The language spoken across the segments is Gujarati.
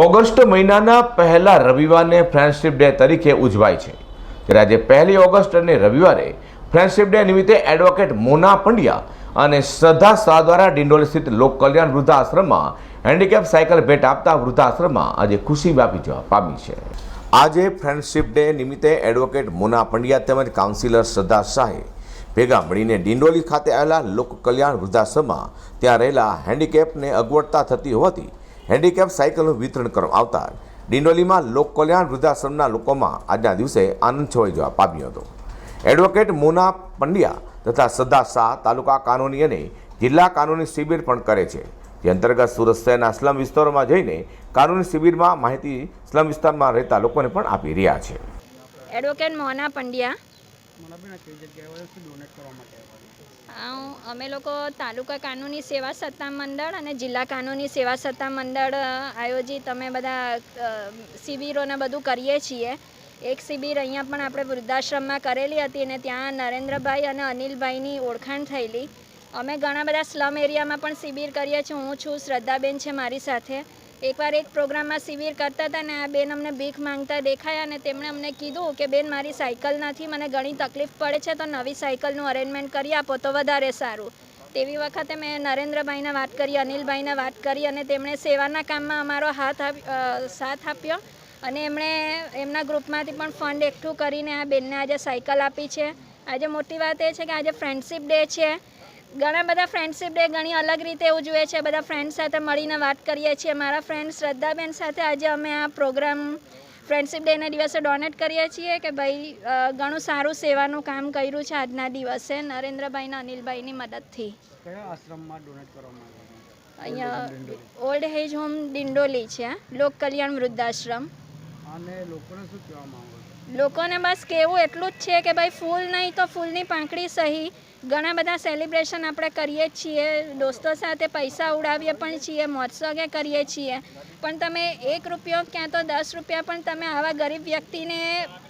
ઓગસ્ટ મહિનાના પહેલા રવિવારને ફ્રેન્ડશિપ ડે તરીકે ઉજવાય છે. ત્યારે આજે પહેલી ઓગસ્ટ અને રવિવારે ફ્રેન્ડશિપ ડે નિમિત્તે એડવોકેટ મોના પંડ્યા અને શ્રદ્ધા શાહ દ્વારા ડિંડોલી સ્થિત લોક કલ્યાણ વૃદ્ધાશ્રમમાં હેન્ડીકેપ સાયકલ ભેટ આપતા વૃદ્ધાશ્રમમાં આજે ખુશી વ્યાપી જવા પામી છે. આજે ફ્રેન્ડશિપ ડે નિમિત્તે એડવોકેટ મોના પંડ્યા તેમજ કાઉન્સિલર શ્રદ્ધા શાહે ભેગા મળીને ડિંડોલી ખાતે આવેલા લોક કલ્યાણ વૃદ્ધાશ્રમમાં ત્યાં રહેલા હેન્ડીકેપને અગવડતા થતી હોવાથી હેન્ડીકેપ સાયકલનું વિતરણ કરવામાં આવતા ડિંડોલીમાં લોક કલ્યાણ વૃદ્ધાશ્રમના લોકોમાં આજના દિવસે આનંદ છવાઈ જવા પામ્યો હતો. એડવોકેટ મોના પંડ્યા તથા સદા શાહ તાલુકા કાનૂની અને જિલ્લા કાનૂની શિબિર પણ કરે છે. જે અંતર્ગત સુરત શહેરના સ્લમ વિસ્તારોમાં જઈને કાનૂની શિબિરમાં માહિતી સ્લમ વિસ્તારમાં રહેતા લોકોને પણ આપી રહ્યા છે. એડવોકેટ મોના પંડ્યા. મને કઈ જગ્યાએ ડોનેટ કરવા માટે આવ્યા આ અમે લોકો તાલુકા કાનૂની સેવા સત્તા મંડળ અને જિલ્લા કાનૂની સેવા સત્તા મંડળ આયોજિત અમે બધા શિબિરોને બધું કરીએ છીએ. એક શિબિર અહીંયા પણ આપણે વૃદ્ધાશ્રમમાં કરેલી હતી અને ત્યાં નરેન્દ્રભાઈ અને અનિલભાઈની ઓળખાણ થયેલી. અમે ઘણા બધા સ્લમ એરિયામાં પણ શિબિર કરીએ છીએ. હું છું, શ્રદ્ધાબેન છે મારી સાથે. એકવાર એક પ્રોગ્રામમાં શિબિર કરતા હતા ને આ બેન અમને ભીખ માંગતા દેખાયા અને તેમણે અમને કીધું કે, બેન, મારી સાયકલ નથી, મને ઘણી તકલીફ પડે છે, તો નવી સાયકલનું અરેન્જમેન્ટ કરી આપો તો વધારે સારું. તેવી વખતે મેં નરેન્દ્રભાઈને વાત કરી, અનિલભાઈને વાત કરી અને તેમણે સેવાના કામમાં અમારો હાથ સાથ આપ્યો અને એમણે એમના ગ્રુપમાંથી પણ ફંડ એકઠું કરીને આ બેનને આજે સાયકલ આપી છે. આજે મોટી વાત એ છે કે આજે ફ્રેન્ડશિપ ડે છે. ઘણા બધા ફ્રેન્ડશિપ ડે ઘણી અલગ રીતે ઉજવે છે. બધા ફ્રેન્ડ સાથે મળીને વાત કરીએ છીએ. મારા ફ્રેન્ડ શ્રદ્ધાબેન સાથે આજે અમે આ પ્રોગ્રામ ફ્રેન્ડશીપ ડેના દિવસે ડોનેટ કરીએ છીએ કે ભાઈ ઘણું સારું સેવાનું કામ કર્યું છે આજના દિવસે નરેન્દ્રભાઈ અને અનિલભાઈની મદદથી. કયા આશ્રમમાં ડોનેટ કરવામાં આવ્યા અહીંયા ઓલ્ડ એજ હોમ ડિંડોલી છે લોક કલ્યાણ વૃદ્ધાશ્રમ. અને લોકોને શું કહેવા માંગો લોકોને બસ કહેવું એટલું જ છે કે ભાઈ, ફૂલ નહીં તો ફૂલની પાંખડી સહી. ઘણા બધા સેલિબ્રેશન આપણે કરીએ છીએ. દોસ્તો સાથે પૈસા ઉડાવીએ પણ છીએ મોત્સવે કરીએ છીએ. પણ તમે એક રૂપિયો ક્યાં તો દસ રૂપિયા પણ તમે આવા ગરીબ વ્યક્તિને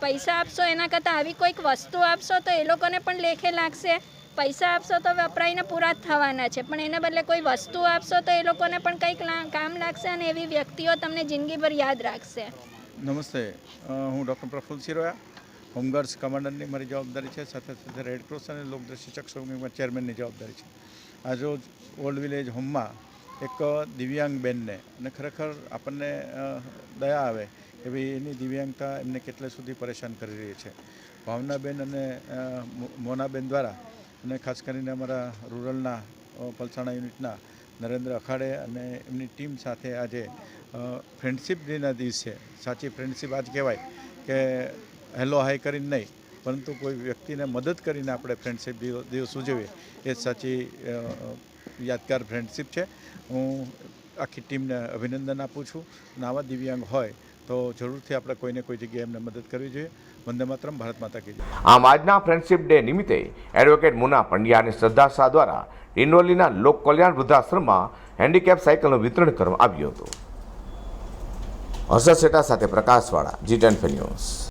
પૈસા આપશો, એના કરતાં આવી કોઈક વસ્તુ આપશો તો એ લોકોને પણ લેખે લાગશે. પૈસા આપશો તો વપરાઈને પૂરા થવાના છે. પણ એના બદલે કોઈ વસ્તુ આપશો તો એ લોકોને પણ કંઈક કામ લાગશે અને એવી વ્યક્તિઓ તમને જિંદગીભર યાદ રાખશે. નમસ્તે. હું doctor Praful Siroya home guards કમાન્ડરની મારી જવાબદારી છે, સાથે સાથે રેડ ક્રોસ અને લોકદ્રષ્ટિ ચક્ષુમાં ચેરમેનની જવાબદારી છે. આજરોજ ઓલ્ડ વિલેજ હોમમાં એક દિવ્યાંગ બેનને, અને ખરેખર આપણને દયા આવે એવી એની દિવ્યાંગતા એમને કેટલે સુધી પરેશાન કરી રહી છે. ભાવનાબેન અને મોનાબેન દ્વારા, અને ખાસ કરીને અમારા રૂરલના પલસાણા યુનિટના નરેન્દ્ર અખાડે અને એમની ટીમ સાથે આજે ફ્રેન્ડશીપ ડેના દિવસે, સાચી ફ્રેન્ડશીપ આજ કહેવાય કે હેલો હાય કરીને નહીં, પરંતુ કોઈ વ્યક્તિને મદદ કરીને આપણે ફ્રેન્ડશીપ દિવ- દિવસ ઉજવીએ, એ સાચી યાદગાર ફ્રેન્ડશીપ છે. હું આખી ટીમને અભિનંદન આપું છું. અને આવા દિવ્યાંગ હોય તો જરૂરથી આપણે કોઈને કોઈ જગ્યાએ એમને મદદ કરવી જોઈએ. વંદે માતરમ, ભારત માતા કી આમ આજના ફ્રેન્ડશિપ ડે નિમિત્તે એડવોકેટ મુના પંડ્યા અને શ્રદ્ધા શાહ દ્વારા ડિંડોલીના લોક કલ્યાણ વૃદ્ધાશ્રમમાં હેન્ડીકેપ સાયકલનું વિતરણ કરવામાં આવ્યું હતું. હર્ષદ શેઠા સાથે પ્રકાશવાળા જી ટેન ન્યૂઝ